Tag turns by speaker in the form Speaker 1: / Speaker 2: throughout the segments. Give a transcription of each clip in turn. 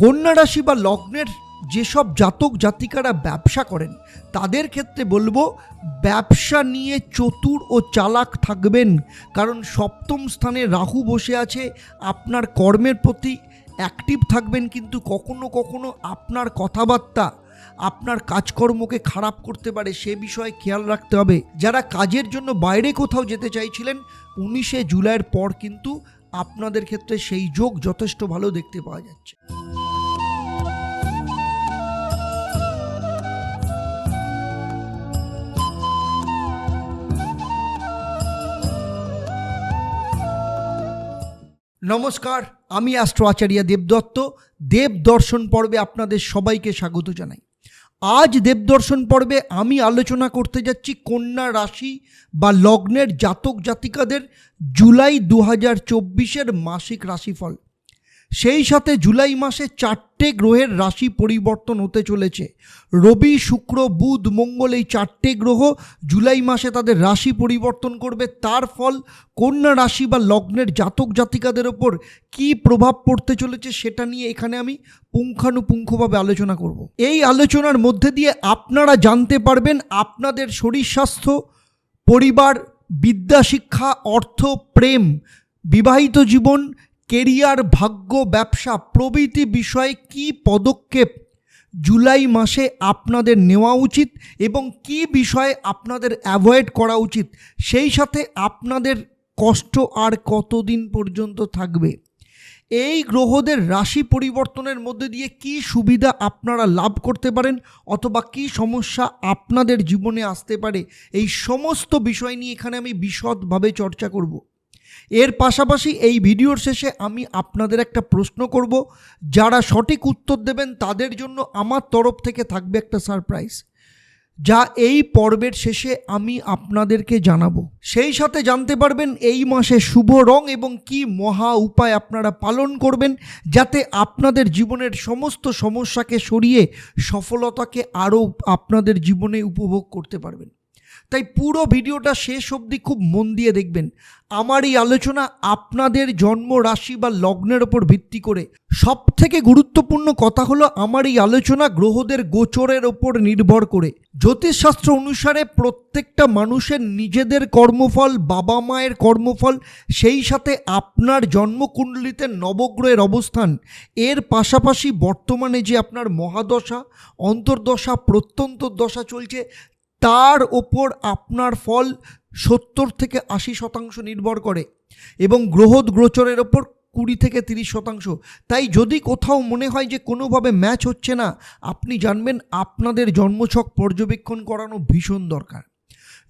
Speaker 1: কন্যা রাশি বা লগ্নের যেসব জাতক জাতিকারা ব্যবসা করেন, তাদের ক্ষেত্রে বলব ব্যবসা নিয়ে চতুর ও চালাক থাকবেন। কারণ সপ্তম স্থানে রাহু বসে আছে, আপনার কর্মের প্রতি অ্যাক্টিভ থাকবেন কিন্তু কখনো কখনো আপনার কথাবার্তা, আপনার কাজকর্মকে খারাপ করতে পারে, সে বিষয়ে খেয়াল রাখতে হবে। যারা কাজের জন্য বাইরে কোথাও যেতে চাইছিলেন, উনিশে জুলাইয়ের পর কিন্তু আপনাদের ক্ষেত্রে সেই যোগ যথেষ্ট ভালো দেখতে পাওয়া যাচ্ছে। নমস্কার, আমি অ্যাস্ট্রো আচার্য দেবদত্ত দেব দর্শন পর্বে আপনাদের সবাইকে স্বাগত জানাই। আজ দেবদর্শন পর্বে আমি আলোচনা করতে যাচ্ছি কন্যা রাশি বা লগ্নের জাতক জাতিকাদের জুলাই দু হাজার চব্বিশের মাসিক রাশিফল। সেই সাথে জুলাই মাসে চারটে গ্রহের রাশি পরিবর্তন হতে চলেছে। রবি, শুক্র, বুধ, মঙ্গল এই চারটে গ্রহ জুলাই মাসে তাদের রাশি পরিবর্তন করবে। তার ফল কন্যা রাশি বা লগ্নের জাতক জাতিকাদের ওপর কী প্রভাব পড়তে চলেছে সেটা নিয়ে এখানে আমি পুঙ্খানুপুঙ্খভাবে আলোচনা করব। এই আলোচনার মধ্যে দিয়ে আপনারা জানতে পারবেন আপনাদের শরীর স্বাস্থ্য, পরিবার, বিদ্যা শিক্ষা, অর্থ, প্রেম, বিবাহিত জীবন কেরিয়ার, ভাগ্য, ব্যবসা প্রভৃতি বিষয়ে কী পদক্ষেপ জুলাই মাসে আপনাদের নেওয়া উচিত এবং কী বিষয়ে আপনাদের অ্যাভয়েড করা উচিত? সেই সাথে আপনাদের কষ্ট আর কতদিন পর্যন্ত থাকবে? এই গ্রহদের রাশি পরিবর্তনের মধ্যে দিয়ে কি সুবিধা আপনারা লাভ করতে পারেন অথবা কি সমস্যা আপনাদের জীবনে আসতে পারে? এই সমস্ত বিষয় নিয়ে এখানে আমি বিশদভাবে চর্চা করব। এর পাশাপাশি এই ভিডিওর শেষে আমি আপনাদের একটা প্রশ্ন করব। যারা সঠিক উত্তর দেবেন, তাদের জন্য আমার তরফ থেকে থাকবে একটা সারপ্রাইজ, যা এই পর্বের শেষে আমি আপনাদেরকে জানাব। সেই সাথে জানতে পারবেন এই মাসে শুভ রং এবং কি মহা উপায় আপনারা পালন করবেন, যাতে আপনাদের জীবনের সমস্ত সমস্যাকে সরিয়ে সফলতাকে আরও আপনাদের জীবনে উপভোগ করতে পারবেন। তাই পুরো ভিডিওটা শেষ অবধি খুব মন দিয়ে দেখবেন। আমার এই আলোচনা আপনাদের জন্ম, রাশি বা লগ্নের ওপর ভিত্তি করে। সব থেকে গুরুত্বপূর্ণ কথা হলো আমার এই আলোচনা গ্রহদের গোচরের ওপর নির্ভর করে। জ্যোতিষশাস্ত্র অনুসারে প্রত্যেকটা মানুষের নিজেদের কর্মফল, বাবা মায়ের কর্মফল, সেই সাথে আপনার জন্মকুণ্ডলিতে নবগ্রহের অবস্থান। এর পাশাপাশি বর্তমানে যে আপনার মহাদশা, অন্তর্দশা প্রত্যন্তর দশা চলছে তার ওপর আপনার ফল সত্তর থেকে আশি শতাংশ নির্ভর করে এবং গ্রহদ গ্রোচরের ওপর কুড়ি থেকে তিরিশ শতাংশ। তাই যদি কোথাও মনে হয় যে কোনোভাবে ম্যাচ হচ্ছে না, আপনি জানবেন আপনাদের জন্মছক পর্যবেক্ষণ করানো ভীষণ দরকার।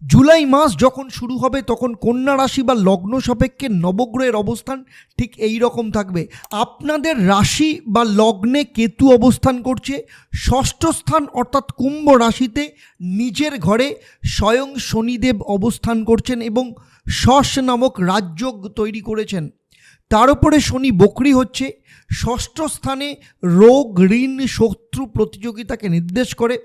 Speaker 1: জুলাই মাস যখন শুরু হবে, তখন কন্যা রাশি বা লগ্ন সাপেক্ষে নবগ্রহের অবস্থান ঠিক এই রকম থাকবে। আপনাদের রাশি বা লগ্নে কেতু অবস্থান করছে। ষষ্ঠ স্থান অর্থাৎ কুম্ভ রাশিতে নিজের ঘরে স্বয়ং শনিদেব অবস্থান করছেন এবং শস নামক রাজযোগ তৈরি করেছেন। তার উপরে শনি বকরি হচ্ছে। ষষ্ঠ স্থানে রোগ, ঋণ, শত্রু প্রতিযোগিতাকে নির্দেশ করে।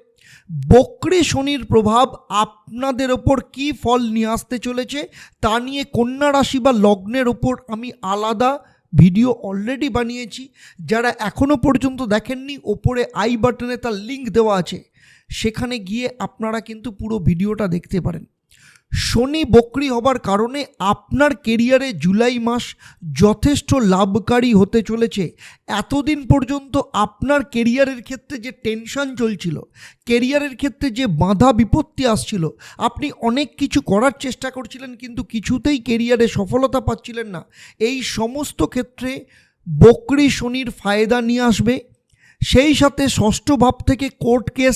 Speaker 1: বক্রি শনির প্রভাব আপনাদের ওপর কী ফল নিয়ে আসতে চলেছে, তা নিয়ে কন্যা রাশি বা লগ্নের ওপর আমি আলাদা ভিডিও অলরেডি বানিয়েছি। যারা এখনও পর্যন্ত দেখেননি, ওপরে আই বাটনে তার লিঙ্ক দেওয়া আছে। সেখানে গিয়ে আপনারা কিন্তু পুরো ভিডিওটা দেখতে পারেন। শনি বকরি হবার কারণে আপনার কেরিয়ারে জুলাই মাস যথেষ্ট লাভকারী হতে চলেছে। এতদিন পর্যন্ত আপনার কেরিয়ারের ক্ষেত্রে যে টেনশন চলছিল, কেরিয়ারের ক্ষেত্রে যে বাধা বিপত্তি আসছিল, আপনি অনেক কিছু করার চেষ্টা করছিলেন কিন্তু কিছুতেই কেরিয়ারে সফলতা পাচ্ছিলেন না। এই সমস্ত ক্ষেত্রে বকরি শনির ফায়দা নিয়ে আসবে। সেই সাথে ষষ্ঠ ভাব থেকে কোর্ট কেস,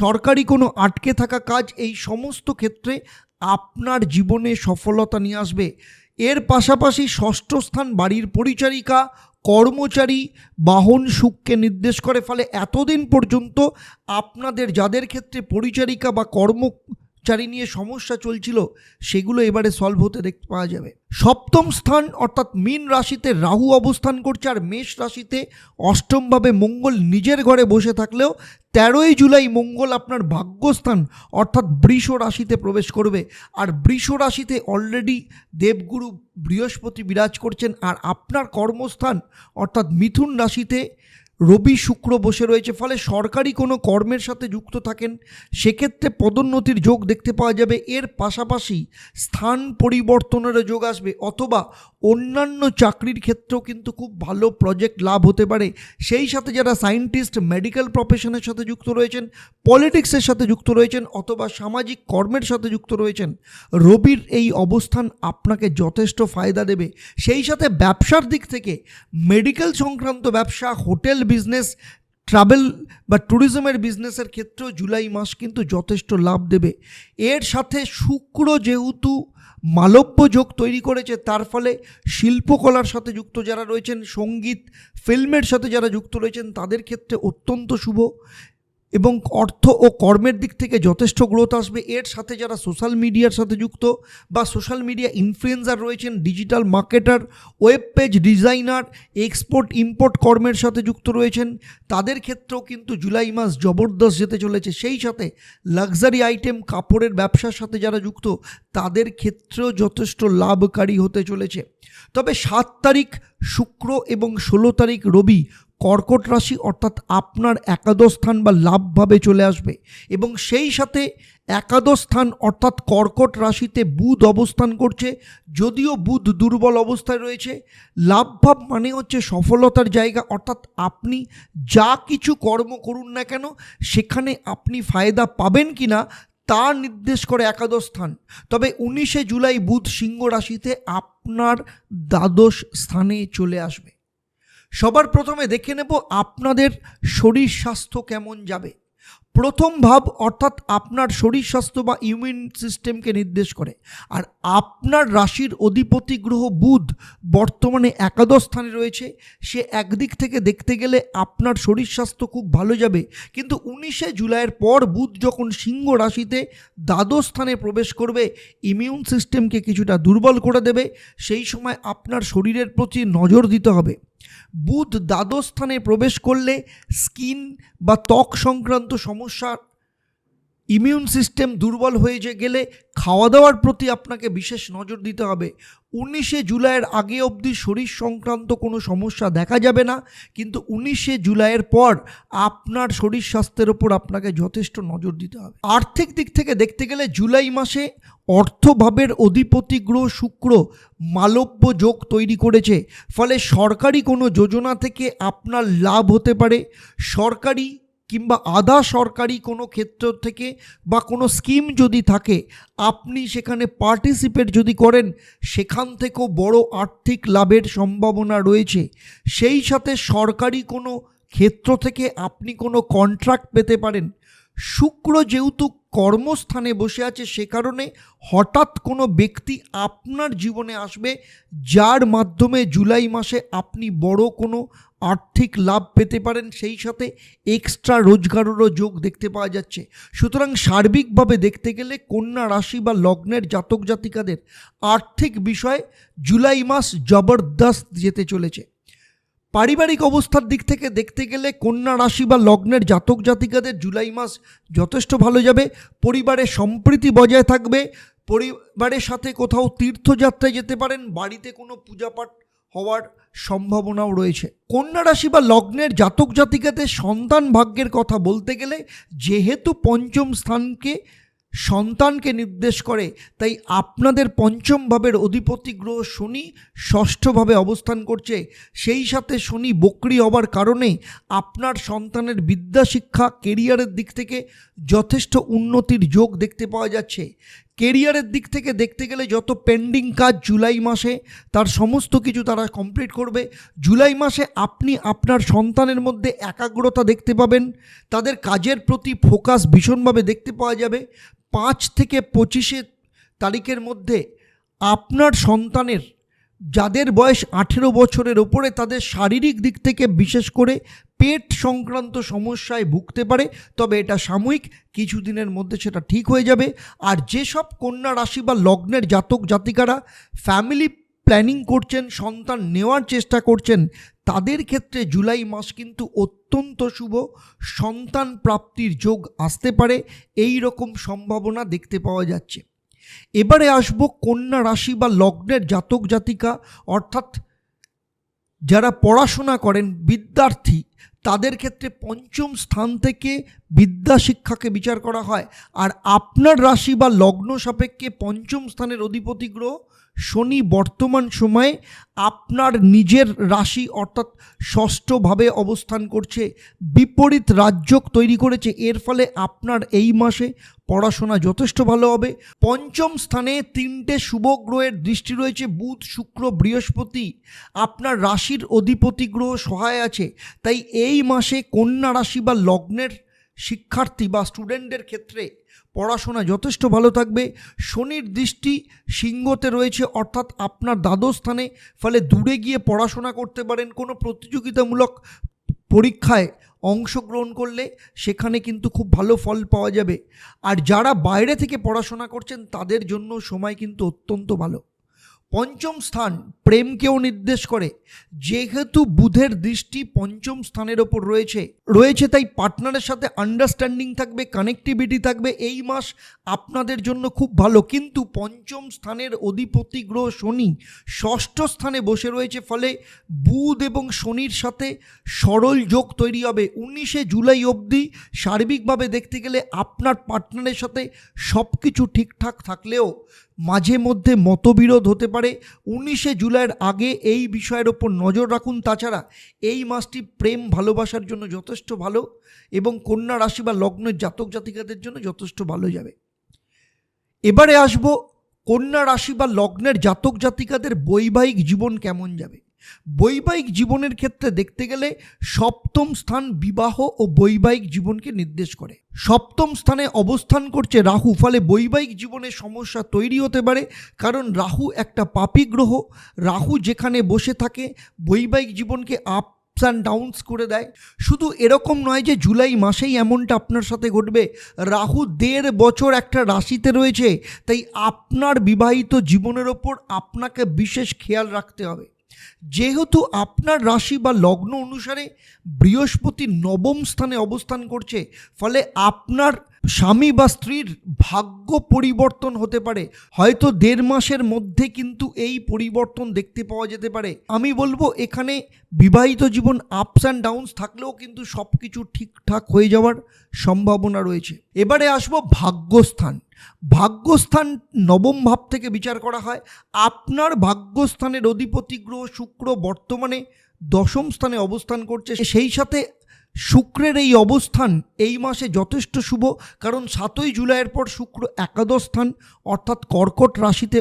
Speaker 1: সরকারি কোনো আটকে থাকা কাজ, এই সমস্ত ক্ষেত্রে আপনার জীবনে সফলতা নিয়ে আসবে। এর পাশাপাশি ষষ্ঠ স্থান বাড়ির পরিচারিকা, কর্মচারী বাহন সুখকে নির্দেশ করে। ফলে এতদিন পর্যন্ত আপনাদের যাদের ক্ষেত্রে পরিচারিকা বা কর্মচারী নিয়ে সমস্যা চলছিল, সেগুলো এবারে সলভ হতে দেখতে পাওয়া যাবে। সপ্তম স্থান অর্থাৎ মীন রাশিতে রাহু অবস্থান করছে আর মেষ রাশিতে অষ্টমভাবে মঙ্গল নিজের ঘরে বসে থাকলেও তেরোই জুলাই মঙ্গল আপনার ভাগ্যস্থান অর্থাৎ বৃষ রাশিতে প্রবেশ করবে। আর বৃষ রাশিতে অলরেডি দেবগুরু বৃহস্পতি বিরাজ করছেন আর আপনার কর্মস্থান অর্থাৎ মিথুন রাশিতে রবি শুক্র বসে রয়েছে, ফলে সরকারি কোনো কর্মের সাথে যুক্ত থাকেন। সেক্ষেত্রে পদোন্নতির যোগ দেখতে পাওয়া যাবে। এর পাশাপাশি স্থান পরিবর্তনেরও যোগ আসবে, অথবা অন্যান্য চাকরির ক্ষেত্রেও কিন্তু খুব ভালো প্রজেক্ট লাভ হতে পারে। সেই সাথে যারা সায়েন্টিস্ট মেডিকেল প্রফেশনের সাথে যুক্ত রয়েছেন পলিটিক্সের সাথে যুক্ত রয়েছেন, অথবা সামাজিক কর্মের সাথে যুক্ত রয়েছেন, রবির এই অবস্থান আপনাকে যথেষ্ট ফায়দা দেবে। সেই সাথে ব্যবসার দিক থেকে মেডিকেল সংক্রান্ত ব্যবসা, হোটেল বিজনেস ট্রাভেল বা ট্যুরিজমের বিজনেসের ক্ষেত্রেও জুলাই মাস কিন্তু যথেষ্ট লাভ দেবে। এর সাথে শুক্র যেহেতু মালব্য যোগ তৈরি করেছে, তার ফলে শিল্পকলার সাথে যুক্ত যারা রয়েছেন, সংগীত, ফিল্মের সাথে যারা যুক্ত রয়েছেন, তাদের ক্ষেত্রে অত্যন্ত শুভ। এবং অর্থ ও কর্মের দিক থেকে যথেষ্ট গ্রোথ আসবে। এর সাথে যারা সোশ্যাল মিডিয়ার সাথে যুক্ত বা সোশ্যাল মিডিয়া ইনফ্লুয়েন্সার রয়েছেন digital marketer web page designer export import কর্মের সাথে যুক্ত রয়েছেন, তাদের ক্ষেত্রেও কিন্তু জুলাই মাস জবরদস্ত যেতে চলেছে। সেই সাথে লাক্সারি আইটেম কাপড়ের ব্যবসার সাথে যারা যুক্ত, তাদের ক্ষেত্রেও যথেষ্ট লাভকারী হতে চলেছে। তবে সাত তারিখ শুক্র এবং ষোলো তারিখ রবি কর্কট রাশি অর্থাৎ আপনার একাদশ স্থান বা লাভভাবে চলে আসবে এবং সেই সাথে একাদশ স্থান অর্থাৎ কর্কট রাশিতে বুধ অবস্থান করছে, যদিও বুধ দুর্বল অবস্থায় রয়েছে। লাভভাব মানে হচ্ছে সফলতার জায়গা, অর্থাৎ আপনি যা কিছু কর্ম করুন না কেন, সেখানে আপনি ফায়দা পাবেন কি না তা নির্দেশ করে একাদশ স্থান। তবে উনিশে জুলাই বুধ সিংহ রাশিতে আপনার দ্বাদশ স্থানে চলে আসবে। সবার প্রথমে দেখে নেব আপনাদের শরীর স্বাস্থ্য কেমন যাবে। প্রথম ভাব অর্থাৎ আপনার শরীর স্বাস্থ্য বা ইমিউন সিস্টেমকে নির্দেশ করে। আর আপনার রাশির অধিপতি গ্রহ বুধ বর্তমানে একাদশ স্থানে রয়েছে। সে একদিক থেকে দেখতে গেলে আপনার শরীর স্বাস্থ্য খুব ভালো যাবে। কিন্তু উনিশে জুলাইয়ের পর বুধ যখন সিংহ রাশিতে দ্বাদশ স্থানে প্রবেশ করবে ইমিউন সিস্টেমকে কিছুটা দুর্বল করে দেবে। সেই সময় আপনার শরীরের প্রতি নজর দিতে হবে। বুধ দ্বাদশ স্থানে প্রবেশ করলে স্কিন বা ত্বক সংক্রান্ত সমস্যা ইমিউন সিস্টেম দুর্বল হয়ে গেলে খাওয়া দাওয়ার প্রতি আপনাকে বিশেষ নজর দিতে হবে। উনিশে জুলাইয়ের আগে অবধি শরীর সংক্রান্ত কোনো সমস্যা দেখা যাবে না, কিন্তু উনিশে জুলাইয়ের পর আপনার শরীর স্বাস্থ্যের ওপর আপনাকে যথেষ্ট নজর দিতে হবে। আর্থিক দিক থেকে দেখতে গেলে জুলাই মাসে অর্থভাবের অধিপতি গ্রহ শুক্র মালব্য যোগ তৈরি করেছে, ফলে সরকারি কোনো যোজনা থেকে আপনার লাভ হতে পারে। সরকারি কিংবা আধা সরকারি কোনো ক্ষেত্র থেকে বা কোনো স্কিম যদি থাকে, আপনি সেখানে পার্টিসিপেট যদি করেন, সেখান থেকেও বড় আর্থিক লাভের সম্ভাবনা রয়েছে। সেই সাথে সরকারি কোনো ক্ষেত্র থেকে আপনি কোনো কন্ট্রাক্ট পেতে পারেন শুক্র যেহেতু কর্মস্থানে বসে আছে, সে কারণে হঠাৎ কোনো ব্যক্তি আপনার জীবনে আসবে, যার মাধ্যমে জুলাই মাসে আপনি বড় কোনো আর্থিক লাভ পেতে পারেন, সেই সাথে এক্সট্রা রোজগারেরও যোগ দেখতে পাওয়া যাচ্ছে। সুতরাং সার্বিকভাবে দেখতে গেলে কন্যা রাশি বা লগ্নের জাতক জাতিকাদের আর্থিক বিষয়ে জুলাই মাস জবরদস্ত যেতে চলেছে। পারিবারিক অবস্থার দিক থেকে দেখতে গেলে কন্যা রাশি বা লগ্নের জাতক জাতিকাদের জুলাই মাস যথেষ্ট ভালো যাবে। পরিবারে সম্প্রীতি বজায় থাকবে। পরিবারের সাথে কোথাও তীর্থযাত্রায় যেতে পারেন। বাড়িতে কোনো পূজাপাঠ হওয়ার সম্ভাবনাও রয়েছে। কন্যা রাশি বা লগ্নের জাতক জাতিকাদের সন্তান ভাগ্যের কথা বলতে গেলে, যেহেতু পঞ্চম স্থানকে সন্তানকে নির্দেশ করে, তাই আপনাদের পঞ্চম ভাবের অধিপতি গ্রহ শনি ষষ্ঠভাবে অবস্থান করছে। সেই সাথে শনি বকরি হবার কারণে আপনার সন্তানের বিদ্যা শিক্ষা কেরিয়ারের দিক থেকে যথেষ্ট উন্নতির যোগ দেখতে পাওয়া যাচ্ছে। কেরিয়ারের দিক থেকে দেখতে গেলে যত পেন্ডিং কাজ জুলাই মাসে, তার সমস্ত কিছু তারা কমপ্লিট করবে। জুলাই মাসে আপনি আপনার সন্তানের মধ্যে একাগ্রতা দেখতে পাবেন। তাদের কাজের প্রতি ফোকাস ভীষণভাবে দেখতে পাওয়া যাবে। পাঁচ থেকে পঁচিশে তারিখের মধ্যে আপনার সন্তানের, যাদের বয়স আঠেরো বছরের ওপরে তাদের শারীরিক দিক থেকে বিশেষ করে পেট সংক্রান্ত সমস্যায় ভুগতে পারে, তবে এটা সাময়িক, কিছুদিনের মধ্যে সেটা ঠিক হয়ে যাবে। আর যেসব কন্যা রাশি বা লগ্নের জাতক জাতিকারা ফ্যামিলি প্ল্যানিং করছেন, সন্তান নেওয়ার চেষ্টা করছেন, তাদের ক্ষেত্রে জুলাই মাস কিন্তু অত্যন্ত শুভ। সন্তান প্রাপ্তির যোগ আসতে পারে, এই রকম সম্ভাবনা দেখতে পাওয়া যাচ্ছে। এবারে আসব কন্যা রাশি বা লগ্নের জাতক জাতিকা, অর্থাৎ যারা পড়াশোনা করেন, বিদ্যার্থী তাদের ক্ষেত্রে পঞ্চম স্থান থেকে বিদ্যা শিক্ষাকে বিচার করা হয়। আর আপনার রাশি বা লগ্ন সাপেক্ষে পঞ্চম স্থানের অধিপতি গ্রহ শনি বর্তমান সময়ে আপনার নিজের রাশি অর্থাৎ ষষ্ঠভাবে অবস্থান করছে। বিপরীত রাজ্যক তৈরি করেছে। এর ফলে আপনার এই মাসে পড়াশোনা যথেষ্ট ভালো হবে। পঞ্চম স্থানে তিনটে শুভ গ্রহের দৃষ্টি রয়েছে। বুধ, শুক্র, বৃহস্পতি। আপনার রাশির অধিপতি গ্রহ সহায় আছে। তাই এই মাসে কন্যা রাশি বা লগ্নের শিক্ষার্থী বা স্টুডেন্টদের ক্ষেত্রে পড়াশোনা যথেষ্ট ভালো থাকবে। শনির দৃষ্টি সিংহতে রয়েছে, অর্থাৎ আপনার দ্বাদশ স্থানে, ফলে দূরে গিয়ে পড়াশোনা করতে পারেন। কোনো প্রতিযোগিতামূলক পরীক্ষায় অংশগ্রহণ করলে সেখানে কিন্তু খুব ভালো ফল পাওয়া যাবে। আর যারা বাইরে থেকে পড়াশোনা করছেন, তাদের জন্য সময় কিন্তু অত্যন্ত ভালো। পঞ্চম স্থান প্রেমকেও নির্দেশ করে। যেহেতু বুধের দৃষ্টি পঞ্চম স্থানের ওপর রয়েছে রয়েছে তাই পার্টনারের সাথে আন্ডারস্ট্যান্ডিং থাকবে কানেক্টিভিটি থাকবে। এই মাস আপনাদের জন্য খুব ভালো। কিন্তু পঞ্চম স্থানের অধিপতি গ্রহ শনি ষষ্ঠ স্থানে বসে রয়েছে, ফলে বুধ এবং শনির সাথে সরল যোগ তৈরি হবে। উনিশে জুলাই অবধি সার্বিকভাবে দেখতে গেলে আপনার পার্টনারের সাথে সব কিছু ঠিকঠাক থাকলেও মাঝে মধ্যে মতবিরোধ হতে পারে। উনিশে জুলাইয়ের আগে এই বিষয়ের ওপর নজর রাখুন। তাছাড়া এই মাসটি প্রেম, ভালোবাসার জন্য যথেষ্ট ভালো এবং কন্যা রাশি বা লগ্নের জাতক জাতিকাদের জন্য যথেষ্ট ভালো যাবে। এবারে আসব কন্যা রাশি বা লগ্নের জাতক জাতিকাদের বৈবাহিক জীবন কেমন যাবে? বৈবাহিক জীবনের ক্ষেত্রে দেখতে গেলে সপ্তম স্থান বিবাহ ও বৈবাহিক জীবনকে নির্দেশ করে। সপ্তম স্থানে অবস্থান করছে রাহু, ফলে বৈবাহিক জীবনে সমস্যা তৈরি হতে পারে, কারণ রাহু একটা পাপি গ্রহ। রাহু যেখানে বসে থাকে, বৈবাহিক জীবনকে আপ আপস অ্যান্ড ডাউনস করে দেয়। শুধু এরকম নয় যে জুলাই মাসেই এমনটা আপনার সাথে ঘটবে। রাহু দেড় বছর একটা রাশিতে রয়েছে, তাই আপনার বিবাহিত জীবনের ওপর আপনাকে বিশেষ খেয়াল রাখতে হবে। যেহেতু আপনার রাশি বা লগ্ন অনুসারে বৃহস্পতি নবম স্থানে অবস্থান করছে, ফলে আপনার স্বামী বা স্ত্রীর ভাগ্য পরিবর্তন হতে পারে। হয়তো দেড় মাসের মধ্যে কিন্তু এই পরিবর্তন দেখতে পাওয়া যেতে পারে। আমি বলব, এখানে বিবাহিত জীবন আপস অ্যান্ড ডাউনস থাকলেও কিন্তু সব কিছু ঠিকঠাক হয়ে যাওয়ার সম্ভাবনা রয়েছে। এবারে আসব ভাগ্যস্থান। ভাগ্যস্থান নবম ভাব থেকে বিচার করা হয়। আপনার ভাগ্যস্থানের অধিপতি গ্রহ শুক্র বর্তমানে দশম স্থানে অবস্থান করছে। সেই সাথে শুক্রের এই অবস্থান এই মাসে যথেষ্ট শুভ, কারণ সাতই জুলাইয়ের পর শুক্র একাদশ স্থান, অর্থাৎ কর্কট রাশিতে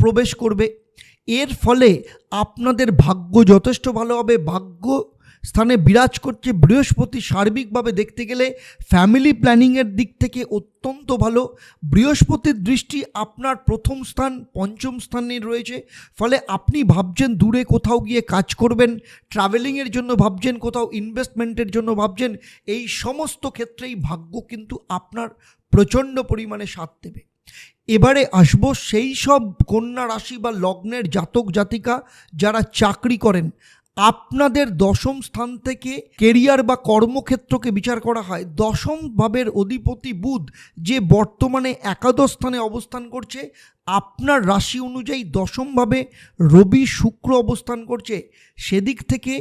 Speaker 1: প্রবেশ করবে। এর ফলে আপনাদের ভাগ্য যথেষ্ট ভালো হবে। ভাগ্য স্থানে বিরাজ করছে বৃহস্পতি সার্বিকভাবে দেখতে গেলে ফ্যামিলি প্ল্যানিংয়ের দিক থেকে অত্যন্ত ভালো। বৃহস্পতির দৃষ্টি আপনার প্রথম স্থান, পঞ্চম স্থানে রয়েছে। ফলে আপনি ভাবছেন দূরে কোথাও গিয়ে কাজ করবেন, ট্রাভেলিংয়ের জন্য ভাবছেন, কোথাও ইনভেস্টমেন্টের জন্য ভাবছেন। এই সমস্ত ক্ষেত্রেই ভাগ্য কিন্তু আপনার প্রচণ্ড পরিমাণে সাথ দেবে। এবারে আসব সেই সব কন্যা রাশি বা লগ্নের জাতক জাতিকা যারা চাকরি করেন। আপনাদের দশম স্থান থেকে কেরিয়ার বা কর্মক্ষেত্রকে বিচার করা হয়। দশম ভাবের অধিপতি বুধ যে বর্তমানে একাদশ স্থানে অবস্থান করছে, আপনার রাশি অনুযায়ী দশমভাবে রবি শুক্র অবস্থান করছে। সেদিক থেকে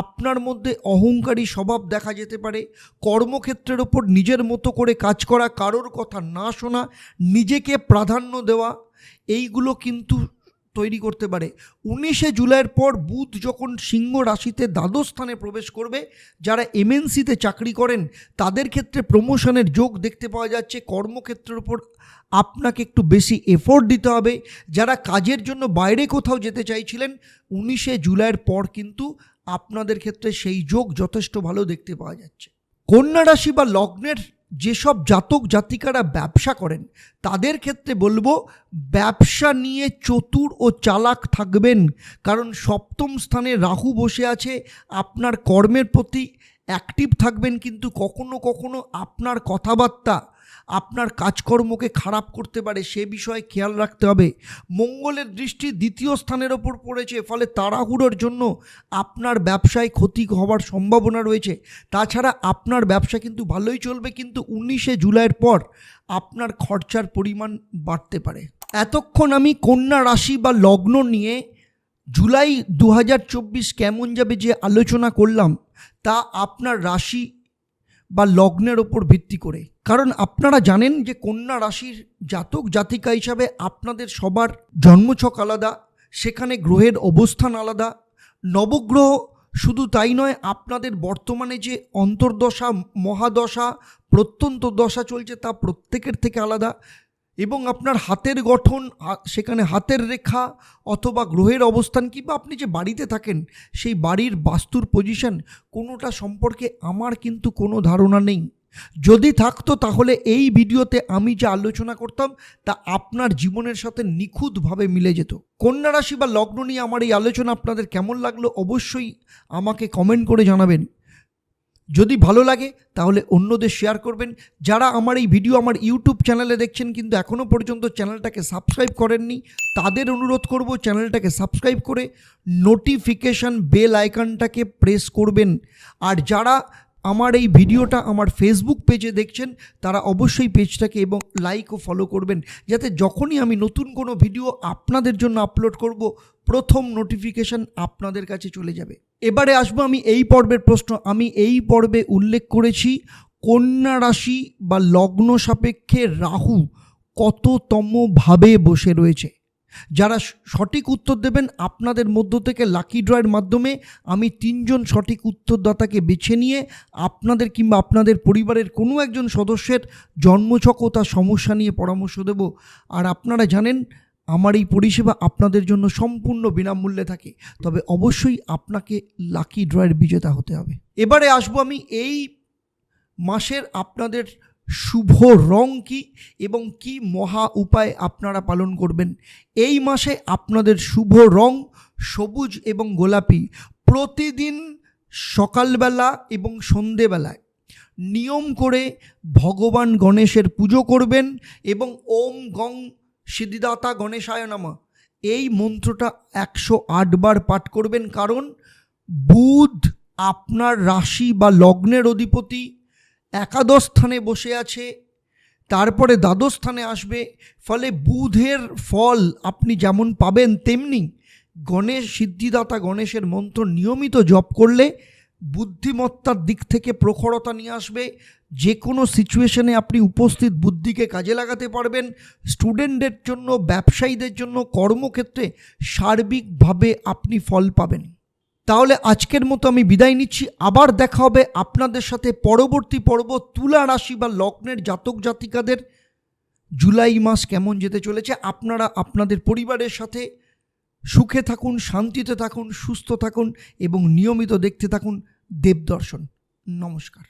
Speaker 1: আপনার মধ্যে অহংকারী স্বভাব দেখা যেতে পারে। কর্মক্ষেত্রের ওপর নিজের মতো করে কাজ করা, কারোর কথা না শোনা, নিজেকে প্রাধান্য দেওয়া, এইগুলো কিন্তু তৈরি করতে পারে। উনিশে জুলাইয়ের পর বুধ যখন সিংহ রাশিতে দ্বাদশ স্থানে প্রবেশ করবে, যারা এমএনসিতে চাকরি করেন, তাদের ক্ষেত্রে প্রমোশনের যোগ দেখতে পাওয়া যাচ্ছে। কর্মক্ষেত্রের উপর আপনাকে একটু বেশি এফোর্ট দিতে হবে। যারা কাজের জন্য বাইরে কোথাও যেতে চাইছিলেন, উনিশে জুলাইয়ের পর কিন্তু আপনাদের ক্ষেত্রে সেই যোগ যথেষ্ট ভালো দেখতে পাওয়া যাচ্ছে। কন্যা রাশি বা লগ্নের যেসব জাতক জাতিকারা ব্যবসা করেন, তাদের ক্ষেত্রে বলব ব্যবসা নিয়ে চতুর ও চালাক থাকবেন। কারণ সপ্তম স্থানে রাহু বসে আছে, আপনার কর্মের প্রতি অ্যাক্টিভ থাকবেন, কিন্তু কখনো কখনো আপনার কথাবার্তা আপনার কাজকর্মকে খারাপ করতে পারে, সে বিষয়ে খেয়াল রাখতে হবে। মঙ্গলের দৃষ্টি দ্বিতীয় স্থানের ওপর পড়েছে, ফলে তাড়াহুড়োর জন্য আপনার ব্যবসায় ক্ষতি হওয়ার সম্ভাবনা রয়েছে। তাছাড়া আপনার ব্যবসা কিন্তু ভালোই চলবে, কিন্তু উনিশে জুলাইয়ের পর আপনার খরচার পরিমাণ বাড়তে পারে। এতক্ষণ আমি কন্যা রাশি বা লগ্ন নিয়ে জুলাই দু হাজার চব্বিশ কেমন যাবে যে আলোচনা করলাম, তা আপনার রাশি বা লগ্নের ওপর ভিত্তি করে। কারণ আপনারা জানেন যে কন্যা রাশির জাতক জাতিকা হিসাবে আপনাদের সবার জন্মছক আলাদা, সেখানে গ্রহের অবস্থান আলাদা। নবগ্রহ শুধু তাই নয়, আপনাদের বর্তমানে যে অন্তর্দশা, মহাদশা, প্রত্যন্ত দশা চলছে তা প্রত্যেকের থেকে আলাদা। এবং আপনার হাতের গঠন সেখানে হাতের রেখা অথবা গ্রহের অবস্থান কিংবা আপনি যে বাড়িতে থাকেন, সেই বাড়ির বাস্তুর পজিশন কোনোটা সম্পর্কে আমার কিন্তু কোনো ধারণা নেই। যদি থাকতো তাহলে এই ভিডিওতে আমি যে আলোচনা করতাম তা আপনার জীবনের সাথে নিখুঁতভাবে মিলে যেত। কন্যা রাশি বা লগ্ন নিয়ে আমার এই আলোচনা আপনাদের কেমন লাগল অবশ্যই আমাকে কমেন্ট করে জানাবেন। যদি ভালো লাগে, তাহলে অন্যদের শেয়ার করবেন। যারা আমার এই ভিডিও আমার ইউটিউব চ্যানেলে দেখছেন কিন্তু এখনও পর্যন্ত চ্যানেলটাকে সাবস্ক্রাইব করেননি, তাদের অনুরোধ করব চ্যানেলটাকে সাবস্ক্রাইব করে নোটিফিকেশান বেল আইকনটাকে প্রেস করবেন। আর যারা আমার এই ভিডিওটা আমার ফেসবুক পেজে দেখছেন, তারা অবশ্যই পেজটাকে এবং লাইক ও ফলো করবেন, যাতে যখনই আমি নতুন কোনো ভিডিও আপনাদের জন্য আপলোড করব, প্রথম নোটিফিকেশান আপনাদের কাছে চলে যাবে। এবারে আসব আমি এই পর্বের প্রশ্ন। আমি এই পর্বে উল্লেখ করেছি, কন্যা রাশি বা লগ্ন সাপেক্ষে রাহু কততমভাবে বসে রয়েছে। যারা সঠিক উত্তর দেবেন আপনাদের মধ্য থেকে লাকি ড্রয়ের মাধ্যমে আমি তিনজন সঠিক উত্তরদাতাকে বেছে নিয়ে আপনাদের কিংবা আপনাদের পরিবারের কোনো একজন সদস্যের জন্মছক ও তার সমস্যা নিয়ে পরামর্শ দেব। আর আপনারা জানেন, আমার এই পরিষেবা আপনাদের জন্য সম্পূর্ণ বিনামূল্যে থাকে। তবে অবশ্যই আপনাকে লাকি ড্রয়ের বিজেতা হতে হবে। এবারে আসব আমি এই মাসের আপনাদের শুভ রং কি এবং কি মহা উপায় আপনারা পালন করবেন? এই মাসে আপনাদের শুভ রং সবুজ এবং গোলাপি। প্রতিদিন সকালবেলা এবং সন্ধেবেলায় নিয়ম করে ভগবান গণেশের পুজো করবেন এবং ওম গং সিদ্ধিদাতা গণেশায় নামা। এই মন্ত্রটা একশো আটবার পাঠ করবেন। কারণ বুধ আপনার রাশি বা লগ্নের অধিপতি একাদশ স্থানে বসে আছে, তারপরে দ্বাদশ স্থানে আসবে, ফলে বুধের ফল আপনি যেমন পাবেন তেমনি গণেশ, সিদ্ধিদাতা গণেশের মন্ত্র নিয়মিত জপ করলে বুদ্ধিমত্তার দিক থেকে প্রখরতা নিয়ে আসবে। যে কোনো সিচুয়েশনে আপনি উপস্থিত বুদ্ধিকে কাজে লাগাতে পারবেন। স্টুডেন্টদের জন্য, ব্যবসায়ীদের জন্য কর্মক্ষেত্রে সার্বিকভাবে আপনি ফল পাবেন। তাহলে আজকের মতো আমি বিদায় নিচ্ছি। আবার দেখা হবে আপনাদের সাথে পরবর্তী পর্ব তুলা রাশি বা লগ্নের জাতক জাতিকাদের। জুলাই মাস কেমন যেতে চলেছে, আপনারা আপনাদের পরিবারের সাথে সুখে থাকুন, শান্তিতে থাকুন, সুস্থ থাকুন এবং নিয়মিত দেখতে থাকুন দেবদর্শন। নমস্কার।